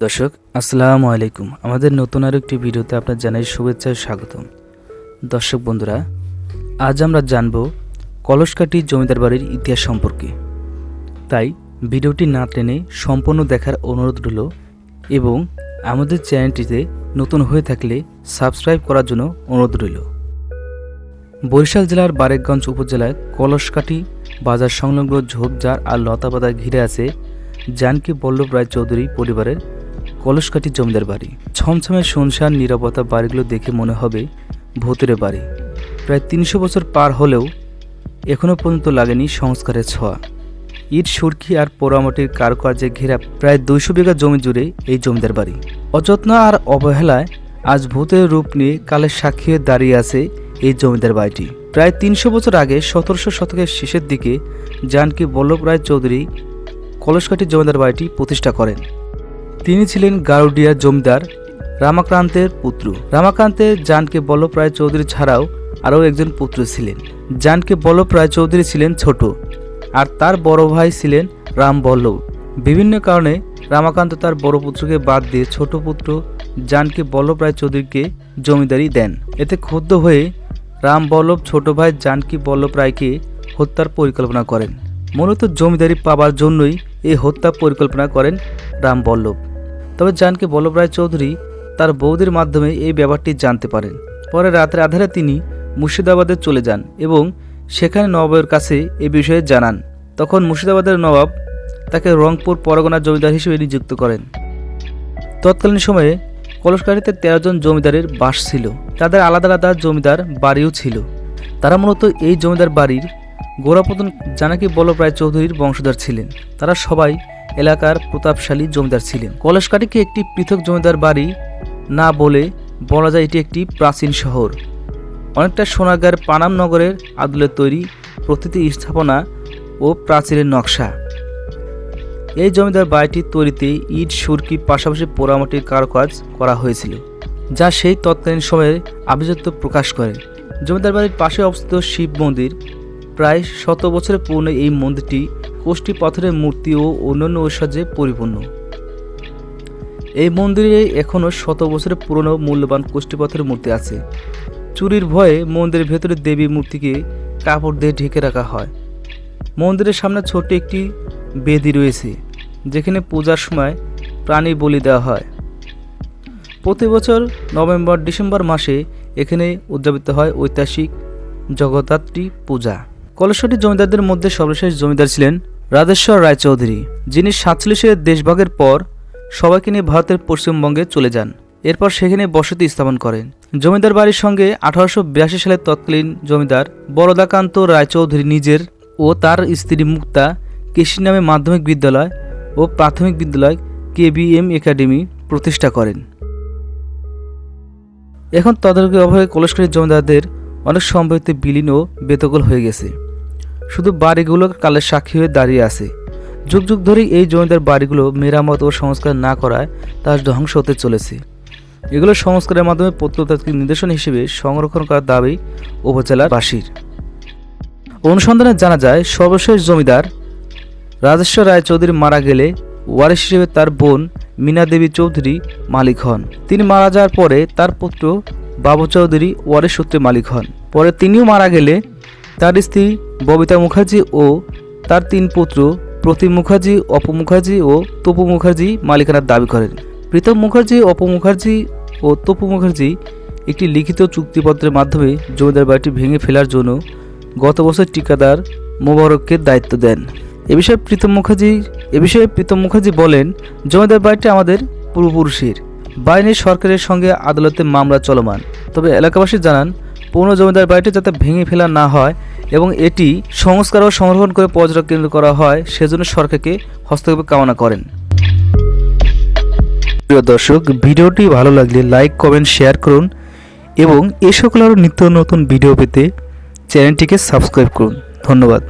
দর্শক, আসসালামু আলাইকুম। আমাদের নতুন আরও একটি ভিডিওতে আপনার জানাই শুভেচ্ছা, স্বাগতম। দর্শক বন্ধুরা, আজ আমরা জানব কলসকাটি জমিদার বাড়ির ইতিহাস সম্পর্কে। তাই ভিডিওটি না টেনে সম্পূর্ণ দেখার অনুরোধ রইল এবং আমাদের চ্যানেলটিতে নতুন হয়ে থাকলে সাবস্ক্রাইব করার জন্য অনুরোধ রইল। বরিশাল জেলার বারেকগঞ্জ উপজেলায় কলসকাটি বাজার সংলগ্ন ঝোপঝাড় আর লতাপাতা ঘিরে আছে জানকী বল্লভ রায় চৌধুরী পরিবারের কলসকাটি জমিদার বাড়ি। ছমছমে শুনশান নিরাপত্তা বাড়িগুলো দেখে মনে হবে ভূতের বাড়ি। প্রায় তিনশো বছর পার হলেও এখনও পর্যন্ত লাগেনি সংস্কারের ছোঁয়া। ইট, সুরকি আর পোড়ামাটির কারুকার্যে ঘেরা প্রায় দুইশো বিঘা জমি জুড়ে এই জমিদার বাড়ি। অযত্ন আর অবহেলায় আজ ভূতের রূপ নিয়ে কালের সাক্ষী হয়ে দাঁড়িয়ে আছে এই জমিদার বাড়িটি। প্রায় তিনশো বছর আগে সতেরোশো শতকের শেষের দিকে জানকী বল্লভ রায় চৌধুরী কলসকাটি জমিদার বাড়িটি প্রতিষ্ঠা করেন। তিনি ছিলেন গারুডিয়ার জমিদার রামাক্রান্তের পুত্র। রামাক্রান্তের জানকে বল্লভ রায় চৌধুরী ছাড়াও আরও একজন পুত্র ছিলেন। জানকে বল্লভ রায় চৌধুরী ছিলেন ছোট আর তার বড় ভাই ছিলেন রাম বল্লভ। বিভিন্ন কারণে রামাকান্ত তার বড় পুত্রকে বাদ দিয়ে ছোট পুত্র জানকে বল্লভ রায় চৌধুরীকে জমিদারি দেন। এতে ক্ষুব্ধ হয়ে রাম বল্লভ ছোট ভাই জানকী বল্লভ রায়কে হত্যার পরিকল্পনা করেন। মূলত জমিদারি পাবার জন্যই এই হত্যা পরিকল্পনা করেন রাম বল্লভ। তবে জানকী বল্লভ রায় চৌধুরী তার বৌদির মাধ্যমে এই ব্যাপারটি জানতে পারেন। পরে রাতের আধারে তিনি মুর্শিদাবাদে চলে যান এবং সেখানে নবাবের কাছে এ বিষয়ে জানান। তখন মুর্শিদাবাদের নবাব তাকে রংপুর পরগনা জমিদার হিসেবে নিযুক্ত করেন। তৎকালীন সময়ে কলসকাঠিতে তেরো জন জমিদারের বাস ছিল। তাদের আলাদা আলাদা জমিদার বাড়িও ছিল। তারা মূলত এই জমিদার বাড়ির গোড়াপতন জানাকি বল্লভ রায় চৌধুরীর বংশধর ছিলেন। তারা সবাই এলাকার প্রতাপশালী জমিদার ছিলেন। কলসকাঠিকে একটি পৃথক জমিদার বাড়ি না বলে বলা যায় এটি একটি প্রাচীন শহর। অনেকটা সোনাগার পানাম নগরের আদলে তৈরি প্রতিটি স্থাপনা ও প্রাচীরের নকশা। এই জমিদার বাড়িটি তৈরিতে ইট, সুরকি, পাশাপাশি পোড়ামাটির কারুকাজ করা হয়েছিল, যা সেই তৎকালীন সময়ে আভিজাত্য প্রকাশ করে। জমিদার বাড়ির পাশে অবস্থিত শিব মন্দির প্রায় শত বছরের পুরনো এই মন্দিরটি কোষ্ঠী পাথরের মূর্তি ও অন্যান্য ঐশ্বর্যে পরিপূর্ণ। এই মন্দিরে এখনও শত বছরের পুরনো মূল্যবান কোষ্ঠী পাথরের মূর্তি আছে। চুরির ভয়ে মন্দিরের ভেতরে দেবী মূর্তিকে কাপড় দিয়ে ঢেকে রাখা হয়। মন্দিরের সামনে ছোট্ট একটি বেদি রয়েছে, যেখানে পূজার সময় প্রাণী বলি দেওয়া হয়। প্রতি বছর নভেম্বর, ডিসেম্বর মাসে এখানে উদযাপিত হয় ঐতিহাসিক জগদ্ধাত্রী পূজা। কলসটি জমিদারদের মধ্যে সর্বশেষ জমিদার ছিলেন রাজেশ্বর রায়চৌধুরী, যিনি সাতচল্লিশের দেশভাগের পর সবাইকে নিয়ে ভারতের পশ্চিমবঙ্গে চলে যান। এরপর সেখানে বসতি স্থাপন করেন। জমিদার বাড়ির সঙ্গে আঠারোশো বিরাশি সালের তৎকালীন জমিদার বরদাকান্ত রায়চৌধুরী নিজের ও তার স্ত্রী মুক্তা কৃষি নামে মাধ্যমিক বিদ্যালয় ও প্রাথমিক বিদ্যালয় কেবিএম একাডেমি প্রতিষ্ঠা করেন। এখন তদারকি অভাবে কলসকারী জমিদারদের অনেক সম্পত্তি বিলীন ও বেতকল হয়ে গেছে। শুধু বাড়িগুলো কালের সাক্ষী হয়ে দাঁড়িয়ে আছে। যুগ যুগ ধরেই এই জমিদার বাড়িগুলো মেরামত ও সংস্কার না করায় তা ধ্বংস হতে চলেছে। এগুলো সংস্কারের মাধ্যমে প্রত্নতাত্ত্বিক নিদর্শন হিসেবে সংরক্ষণ করার দাবি উপজেলার বাসীর। অনুসন্ধানে জানা যায়, সর্বশেষ জমিদার রাজেশ্বর রায় চৌধুরী মারা গেলে ওয়ারিশ হিসেবে তার বোন মীনা দেবী চৌধুরী মালিক হন। তিনি মারা যাওয়ার পরে তার পুত্র বাবু চৌধুরী ওয়ারিশ সূত্রে মালিক হন। পরে তিনিও মারা গেলে তার স্ত্রী ববিতা মুখার্জি ও তার তিন পুত্র প্রতিম মুখার্জি, অপু মুখার্জি ও তপু মুখার্জি মালিকানার দাবি করেন। প্রীতম মুখার্জি, অপু মুখার্জি ও তপু মুখার্জি একটি লিখিত চুক্তিপত্রের মাধ্যমে জমিদার বাড়িটি ভেঙে ফেলার জন্য গত বছর ঠিকাদার মোবারককে দায়িত্ব দেন। এ বিষয়ে প্রীতম মুখার্জি, এ বিষয়ে প্রীতম মুখার্জি বলেন, জমিদার বাড়িটি আমাদের পূর্বপুরুষের। বাহিনীর সরকারের সঙ্গে আদালতে মামলা চলমান। তবে এলাকাবাসী জানান, পুরনো জমিদার বাড়িটি যাতে ভেঙে ফেলা না হয় এবং এটি সংস্কার ও সংরক্ষণ করে পর্যটক কেন্দ্র করা হয়, সেজন্য সরকারকে হস্তক্ষেপ কামনা করেন। প্রিয় দর্শক, ভিডিওটি ভালো লাগলে লাইক, কমেন্ট, শেয়ার করুন এবং এ সকল আরও নিত্য নতুন ভিডিও পেতে চ্যানেলটিকে সাবস্ক্রাইব করুন। ধন্যবাদ।